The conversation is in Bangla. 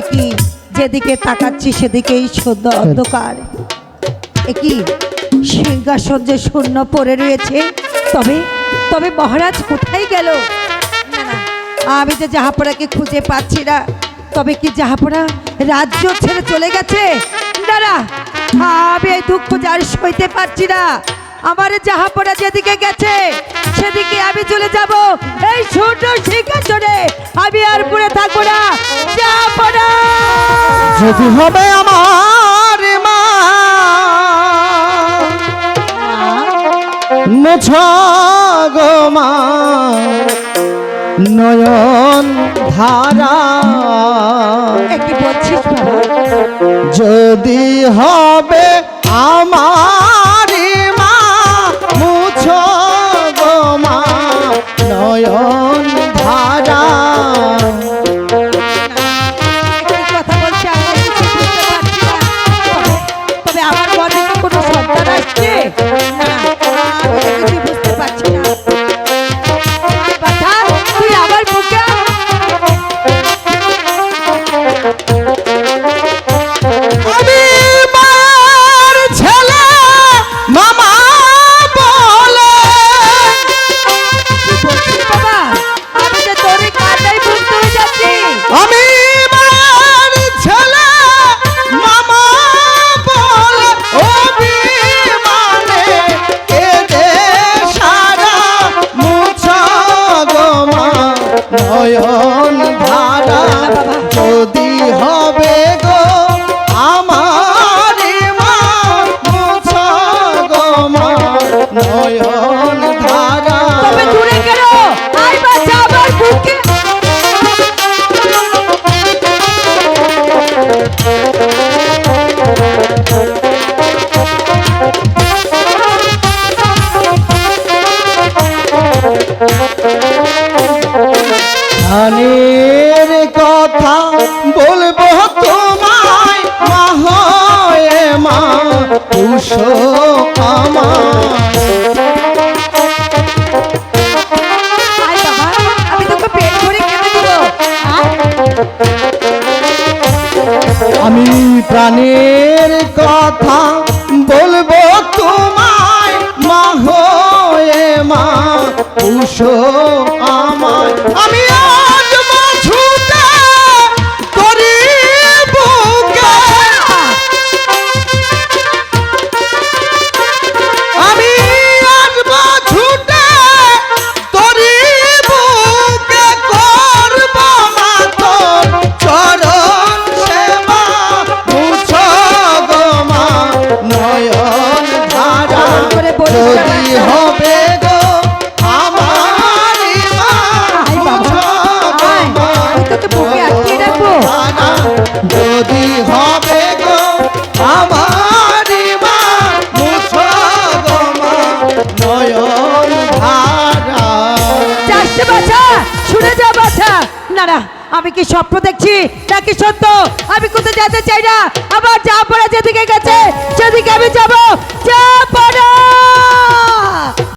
একই যেদিকে তাকাচ্ছি সেদিকেই শুদ্ধ অন্ধকার। একই সিংহাসন যে শূন্য পড়ে রয়েছে, তবে তবে মহারাজ কোথায় গেল? আমি যে জাহাপড়াকে খুঁজে পাচ্ছি না, তবে কি জাহাপড়া রাজ্য ছেড়ে চলে গেছে? না আমি এই দুঃখ যার সইতে পারছি না। আমার জাহাপড়া যেদিকে গেছে সেদিকে আমি চলে যাব। এই সুন্দর সিংহাসনে আমি আর পড়ে থাকব না। জাহাপড়া যদি হবে আমার মা মুছ গো মা। নয়ন ধারা। একটি বলছিস বাবা। যদি হবে আমার নয়ন ধারা। আমি প্রাণের কথা বলব তোমায় মা হয়ে মা যদি হবে গো? আমার আমি। যদি হবে গো আমার নয়ন ধারা। শুনে যা না না কি স্বপ্ন দেখছি? নাকি সত্য? আমি কোথাও যেতে চাই না? আবার যা পড়া যেদিকে গেছে সেদিকে আমি যাব। যা পড়া!